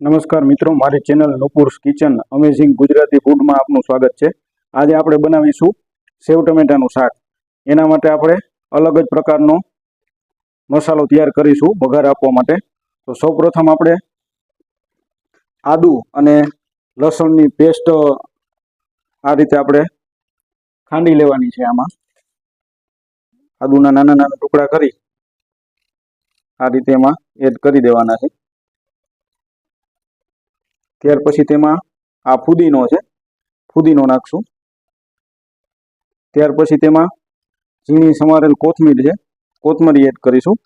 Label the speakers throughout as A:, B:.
A: નમસ્કાર મિત્રો, મારી channel Nupur's kitchen amazing Gujarati ફૂડમાં આપનું સ્વાગત છે. આજે આપણે બનાવીશું સેવ ટમેટાનું શાક. એના માટે આપણે અલગ જ પ્રકારનો મસાલો તૈયાર કરીશું વઘાર આપવા માટે. તો સૌપ્રથમ આપણે આદુ અને લસણની પેસ્ટ આ રીતે આપણે ખાંડી લેવાની છે આમાં. આદુના નાના નાના ટુકડા કરી આ રીતે એમાં એડ કરી દેવાના છે. ત્યાર પછી તેમાં આ ફુદીનો છે. ફુદીનો નાખશું. ત્યાર પછી તેમાં ઝીણી સમારેલ કોથમીર છે. કોથમરી એડ કરીશું.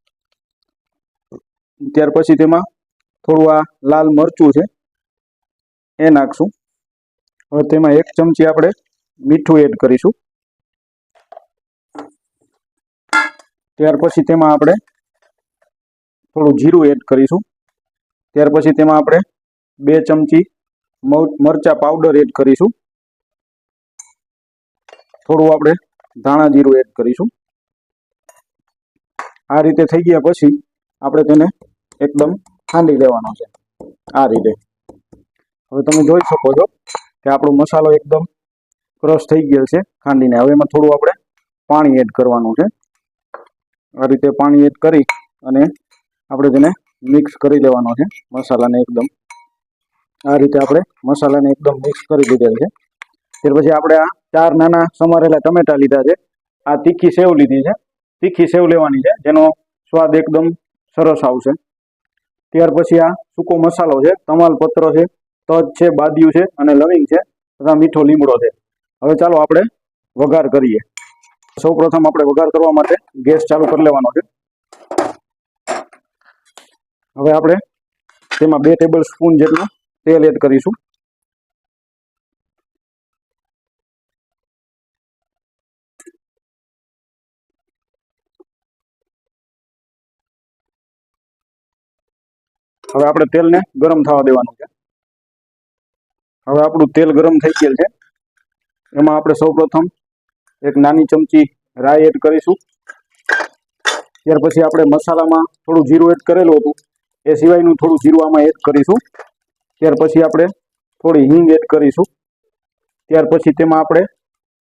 A: ત્યાર પછી તેમાં થોડું આ લાલ મરચું છે. એ નાખશું. હવે તેમાં એક ચમચી આપણે મીઠું એડ કરીશું. ત્યાર પછી તેમાં આપણે થોડું જીરું એડ કરીશું. ત્યાર પછી તેમાં આપણે બે ચમચી મરચા પાવડર એડ કરીશું. થોડું આપણે ધાણા જીરું એડ કરીશું. આ રીતે થઈ ગયા પછી આપણે તેને એકદમ ખાંડી લેવાનો છે. આ રીતે. હવે તમે જોઈ શકો છો કે આપણો મસાલો એકદમ ક્રશ થઈ ગયો છે ખાંડીને. હવે એમાં થોડું આપણે પાણી એડ કરવાનું છે. આ રીતે પાણી એડ કરી અને આપણે તેને મિક્સ કરી દેવાનો છે મસાલાને એકદમ. આ રીતે આપણે મસાલાને એકદમ મિક્સ કરી દીધેલ છે. ત્યાર પછી આપણે આ ચાર નાના સમારેલા ટમેટા લીધા છે. આ તીખી સેવ લીધી છે. તીખી સેવ લેવાની છે, જેનો સ્વાદ એકદમ સરસ આવશે. ત્યાર પછી આ સૂકો મસાલો છે, તમાલપત્ર છે, તજ છે, બાદિયું છે અને લવિંગ છે તથા મીઠો લીમડો છે. હવે ચાલો આપણે વઘાર કરીએ. સૌપ્રથમ આપણે વઘાર કરવા માટે ગેસ ચાલુ કરી લેવાનો છે. હવે આપણે તેમાં બે ટેબલ સ્પૂન જેટલું તેલ એડ કરીશું. હવે આપણે તેલને ગરમ થવા દેવાનું છે. હવે આપણું તેલ ગરમ થઈ ગયેલ છે. એમાં આપણે સૌપ્રથમ એક નાની ચમચી રાઈ એડ કરીશું. ત્યાર પછી આપણે મસાલામાં થોડું જીરું એડ કરેલું હતું. એ સિવાયનું થોડું જીરું આમાં એડ કરીશું. ત્યાર પછી આપણે થોડી હિંગ એડ કરીશું. ત્યાર પછી તેમાં આપણે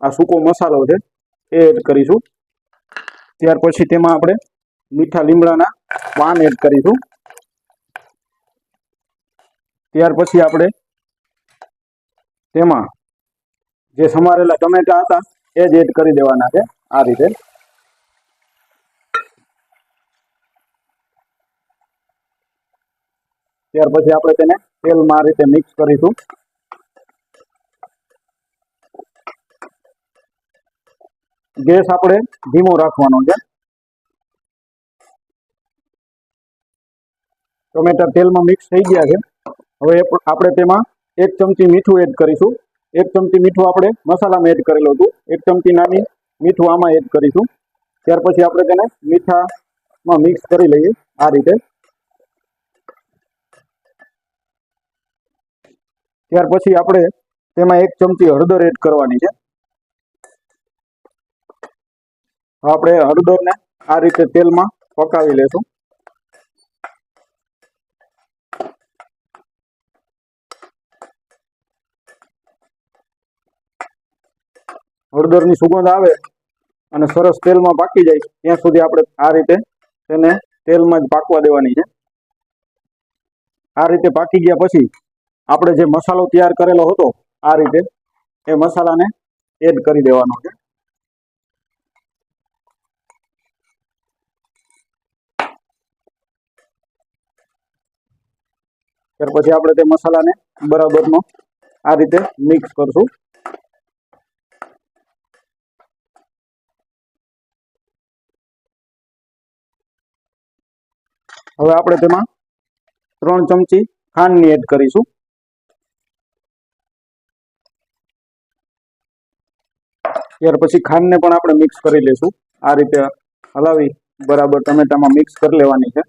A: આ સૂકો મસાલો છે એ એડ કરીશું. ત્યાર પછી તેમાં આપણે મીઠા લીમડાના પાન એડ કરીશું. ત્યાર પછી આપણે તેમાં જે સમારેલા ટમેટા હતા એ જ એડ કરી દેવાના છે આ રીતે. ત્યાર પછી આપણે તેને તેલમાં આ રીતે મિક્સ કરીશું. ગેસ આપણે ધીમો રાખવાનો છે. ટમેટા તેલમાં મિક્સ થઈ ગયા છે. હવે આપણે તેમાં એક ચમચી મીઠું એડ કરીશું. એક ચમચી મીઠું આપણે મસાલામાં એડ કરેલું હતું. એક ચમચી નાની મીઠું આમાં એડ કરીશું. ત્યાર પછી આપણે તેને મીઠામાં મિક્સ કરી લઈએ આ રીતે. ત્યાર પછી આપણે તેમાં એક ચમચી હળદર એડ કરવાની છે. આપણે હળદરને આ રીતે તેલમાં પકાવી લેશું. હળદરની સુગંધ આવે અને સરસ તેલમાં પાકી જાય, ત્યાં સુધી આપણે આ રીતે તેને તેલમાં જ પાકવા દેવાની છે. આ રીતે પાકી ગયા પછી આપણે જે મસાલો તૈયાર કરેલો હતો, આ રીતે એ મસાલાને એડ કરી દેવાનો છે. ત્યાર પછી આપણે તે મસાલાને બરાબરનો આ રીતે મિક્સ કરશું. હવે આપણે તેમાં ત્રણ ચમચી ખાંડની એડ કરીશું. ત્યાર પછી ખાંડને પણ આપણે મિક્સ કરી લઈશું આ રીતે હલાવી બરાબર ટમેટામાં મિક્સ કરી લેવાની છે.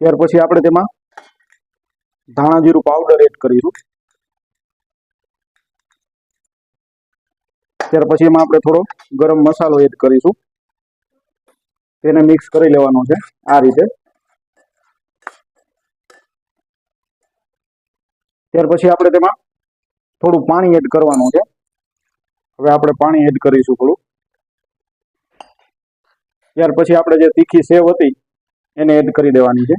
A: ત્યાર પછી આપણે તેમાં ધાણા જીરું પાવડર એડ કરીશું. ત્યાર પછી એમાં આપણે થોડો ગરમ મસાલો એડ કરીશું. તેને મિક્સ કરી લેવાનો છે આ રીતે. ત્યાર પછી આપણે તેમાં થોડું પાણી એડ કરવાનું છે. હવે આપણે પાણી એડ કરીશું થોડું. ત્યાર પછી આપણે જે તીખી સેવ હતી, એને એડ કરી દેવાની છે.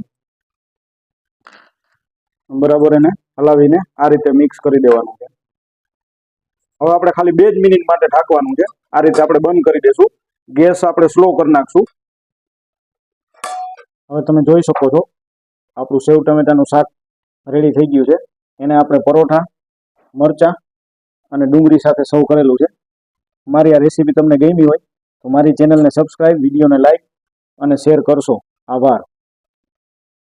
A: બરાબર એને હલાવીને આ રીતે મિક્સ કરી દેવાનું છે. હવે આપણે ખાલી બે જ મિનિટ માટે ઢાંકવાનું છે. આ રીતે આપણે બંધ કરી દેશું. ગેસ આપણે સ્લો કરી નાખશું. હવે તમે જોઈ શકો છો, આપણું સેવ ટમેટાનું શાક રેડી થઈ ગયું છે. એને આપણે પરોઠા, મરચાં અને ડુંગળી સાથે સૌ કરેલું છે. મારી આ રેસીપી તમને ગમી હોય તો મારી ચેનલને સબસ્ક્રાઈબ વિડીયોને લાઈક અને શેર કરશો. આભાર.